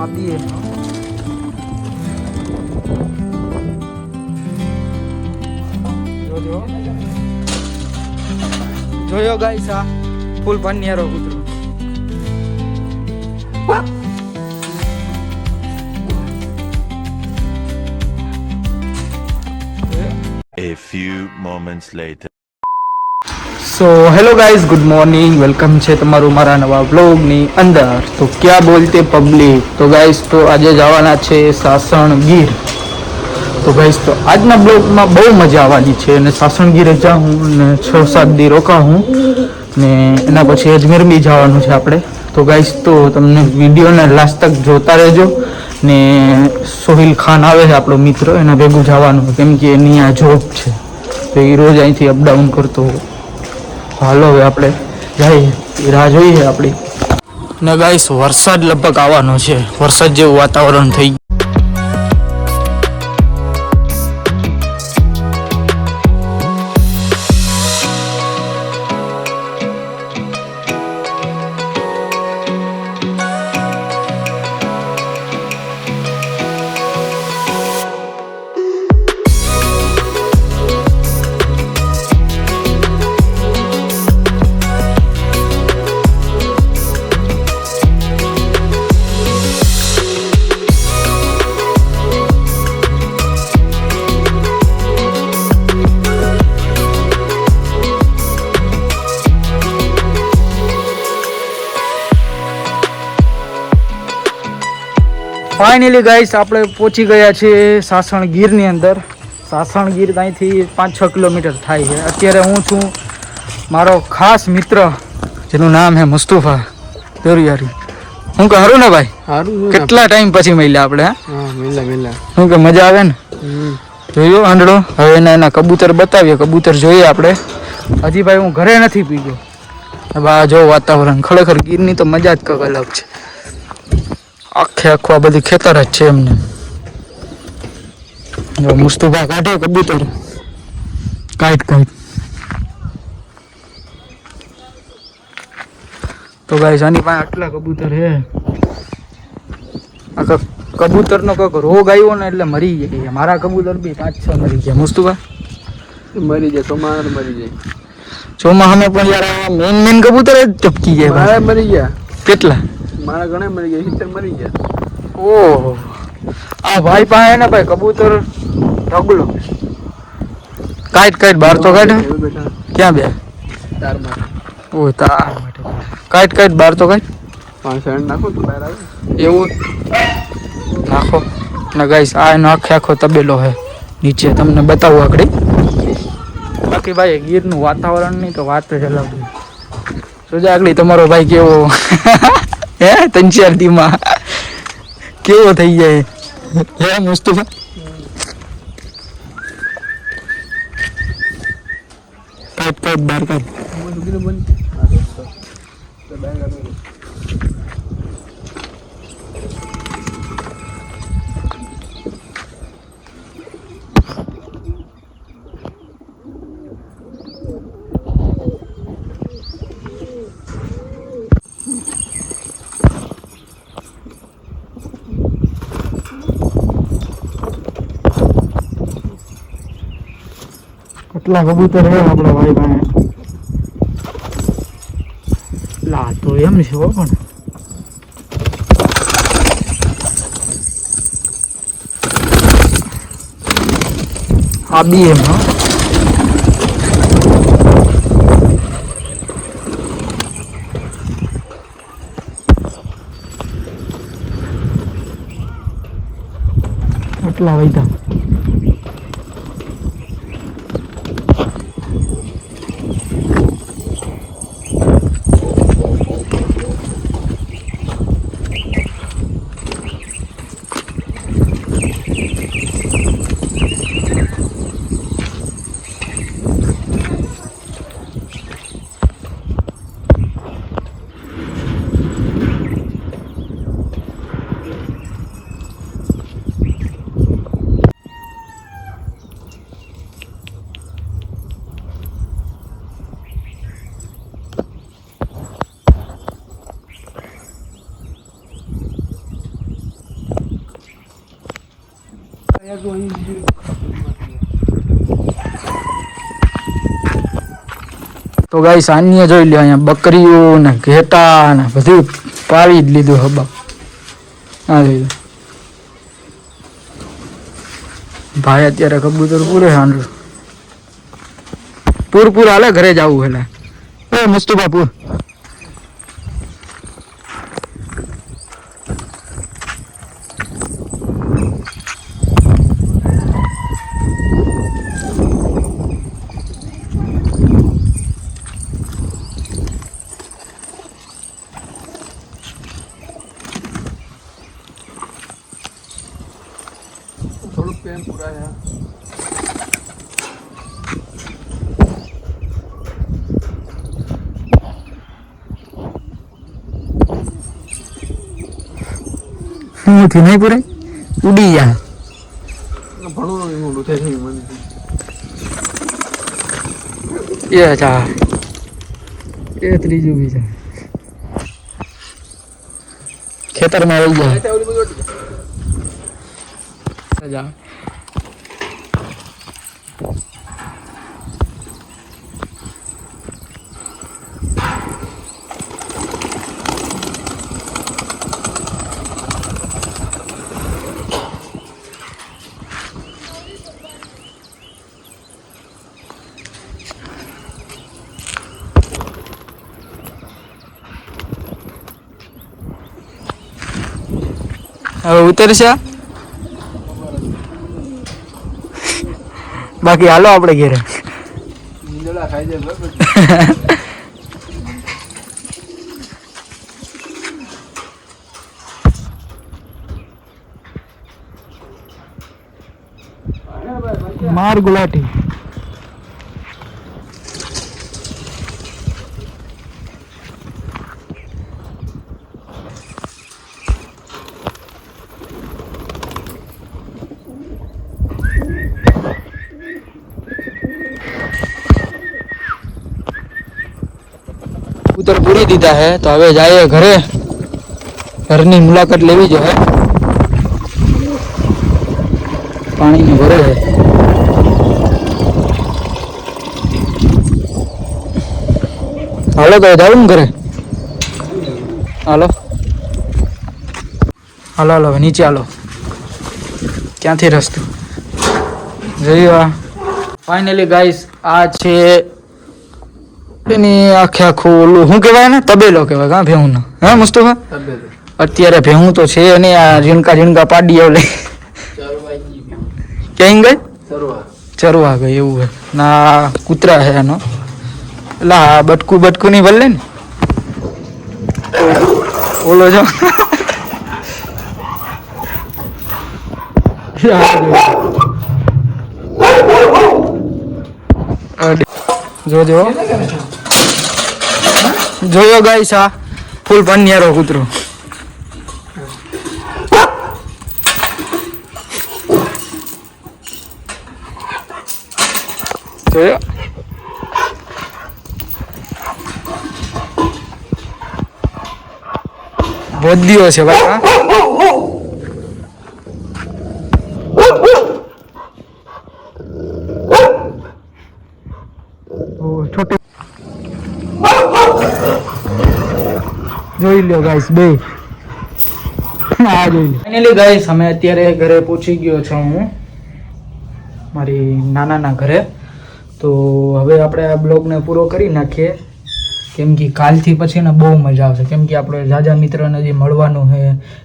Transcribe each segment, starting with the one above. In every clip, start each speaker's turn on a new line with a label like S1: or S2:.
S1: આપીએ જોજો જોયો ગાઈસ આ ફૂલ પન્યારો કૂતરો
S2: A few moments later.
S1: So hello guys good morning welcome છે તમારું મારા નવા બ્લોગની અંદર. તો ક્યાં બોલતે પબ્લિક તો ગાઈઝ તો આજે જવાના છે સાસણ ગીર. તો ગાઈઝ તો આજના બ્લોગમાં બહુ મજા આવવાની છે અને સાસણ ગીરે જાઉં ને છ સાત દી રોકાઉં ને એના પછી અજમેર બી જવાનું છે આપણે. તો ગાઈઝ તો તમને વિડીયોને લાસ્ટ તક જોતા રહેજો. ને સોહિલ ખાન આવે છે આપણો મિત્ર, એના ભેગું જવાનું. કેમ કે એની આ જોબ છે. તો એ રોજ અહીંથી અપડાઉન કરતો હોય. હાલો હવે આપણે જઈએ રાહ જોઈએ આપણી. ને ગાઈસ વરસાદ લગભગ આવવાનો છે. વરસાદ જેવું વાતાવરણ થઈ ફાઇનલી ગાઈસ આપણે પહોંચી ગયા છીએ સાસણ ગીરની અંદર. સાસણ ગીર અહીંથી પાંચ છ કિલોમીટર થાય છે. અત્યારે હું છું મારો ખાસ મિત્ર જેનું નામ છે મુસ્તુફા દરિયારી. હું કે હારું ને ભાઈ? કેટલા ટાઈમ પછી મળ્યા આપણે હા?
S3: હા મિલા મિલા
S1: શું કે મજા આવે ને? જોયો આંડળો હવે એના એના કબૂતર બતાવીએ. કબૂતર જોઈએ આપણે. હજી ભાઈ હું ઘરે નથી પી ગયો આ જો વાતાવરણ ખરેખર ગીરની તો મજા જ કંઈક અલગ છે. આખે આખું આ બધી ખેતર જ છે એમને. મુસ્તુભાઈ કાઢે કબૂતર. કાઢ કાઢ. તો ગાઈસ આની પાસે આટલા કબૂતર હે આ કબૂતર કબૂતરનો કોઈક રોગ આવ્યો ને એટલે મરી જાય મારા કબૂતર બી પાંચ છ મરી ગયા. મુસ્તુભાઈ
S3: મરી જાય સોમાર મરી જાય.
S1: ચોમાસામાં પણ યાર મેન મેન કબૂતર જ ચપકી જાય
S3: મરી ગયા.
S1: કેટલા?
S3: મારા ઘણા મરી ગયા સિત્તેર મરી ગયા.
S1: ઓહો. આ ભાઈ પાસે ને ભાઈ કબૂતર ઢગલો. કાઢ કાઢ બાર તો કાઢ. ક્યાં બે?
S3: તાર માટે.
S1: ઓ તાર માટે કાઢ કાઢ બાર તો કાઢ.
S3: પાંચ સેન્ટ નાખો તો બહાર આવે.
S1: એવું? નાખો. ને ગાઈસ આ એનો આખે આખો તબેલો હે. નીચે તમને બતાવું આગળ. બાકી ભાઈ ગીરનું વાતાવરણની તો વાત જ અલગ છે આગળ? તમારો ભાઈ કેવો? હે ત્રણ ચાર દીમાં. કેવો થઈ જાય હે મુસ્તુફા? કાઢ કાઢ બાર કાઢ
S3: હું સુધીને બંધ હા, તો, તો. તો બહાર કાઢો.
S1: કેટલા કબૂતર હે આપણા ભાઈ પાસે? લા, તો એમ છે હો પણ. આ બી એમ, હા. કેટલા વૈધા તો ગાઈ સાન્ય જોઈ લ્યો અહીંયા બકરીઓ ને ઘેટા ને બધું પાળી જ લીધું હબા આ જોઈ ભાઈ અત્યારે કબૂતર પૂરે હાંડું પૂર પૂર હાલે ઘરે જવું એટલે એ મસ્તુ બાપુ
S3: થોડુંક પેન પુરાયા.
S1: થી નહીં પૂરે ઉડી જા
S3: ભણવું મોટું થાય છે મને.
S1: એ ચા એ ત્રીજું બીજા. ખેતરમાં આવી ગયા.
S3: ત્યાં ઓલી બધું
S1: જા હવે ઉતરશે બાકી હાલો આપણે ઘેરે. માર ગુલાટી. કબૂતર પૂરી દીધા હે, તો હવે જાય ઘરે. ઘરની મુલાકાત લેવી જોઈએ પાણીની ભરે છે હાલો તો જાવ ને ઘરે. હાલો. હાલો હાલો, હવે નીચે હાલો. ક્યાંથી રસ્તો? જોયું ફાઇનલી ગાઈસ આ છે એની આખે આખું ઓલું શું કહેવાય ને તબેલો કહેવાય હા ભેહું ના હે મુસ્તફા? અત્યારે ભેહું તો છે ને આ ઝીણકા ઝીણકા પાડી આવે ક્યાં ગઈ ચરવા. ગઈ એવું હોય. ના કૂતરા છે એનો. એટલે આ બટકું બટકું નહીં ભલે ને? ઓલો જો. જોજો જોયો ગાઈસ આ? ફૂલ પન્યારો કૂતરો. જોયો? બોદ્દીઓ છે ભાઈ જોઈ લ્યો ગાઈસ બે. આ જોઈ લો ફાઇનલી ગાઈસ અમે અત્યારે ઘરે પહોંચી ગયો છું હું, મારી નાનાના ઘરે. તો હવે આપણે આ બ્લોગને પૂરો કરી નાખીએ. કેમ કે કાલથી પછી ને બહુ મજા આવશે. કેમ કે આપણે જાજા મિત્રને જે મળવાનું છે,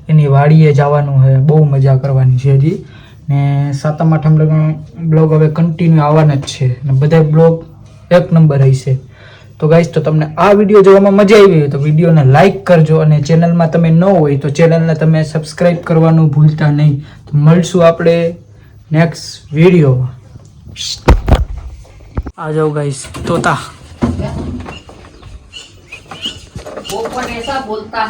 S1: એની વાડીએ જવાનું છે, બહુ મજા કરવાની છે હજી. ને સાતમ આઠમ લગ્ન બ્લોગ હવે કન્ટિન્યુ આવવાના જ છે. ને બધા બ્લોગ એક નંબર હશે. તો ગાઈશ તો તમને આ વીડિયો જોવામાં મજા આવી હોય તો વિડીયોને લાઇક કરજો અને ચેનલમાં તમે ન હોય તો ચેનલને તમે સબસ્ક્રાઈબ કરવાનું ભૂલતા નહીં. તો મળશું આપણે નેક્સ્ટ વિડીયોમાં
S4: આ જાઓ ગાઈશ તોતા. બોલતા.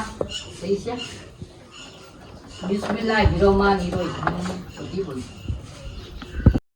S4: બિસ્મિલ્લાહ, હીરો માં બોલતા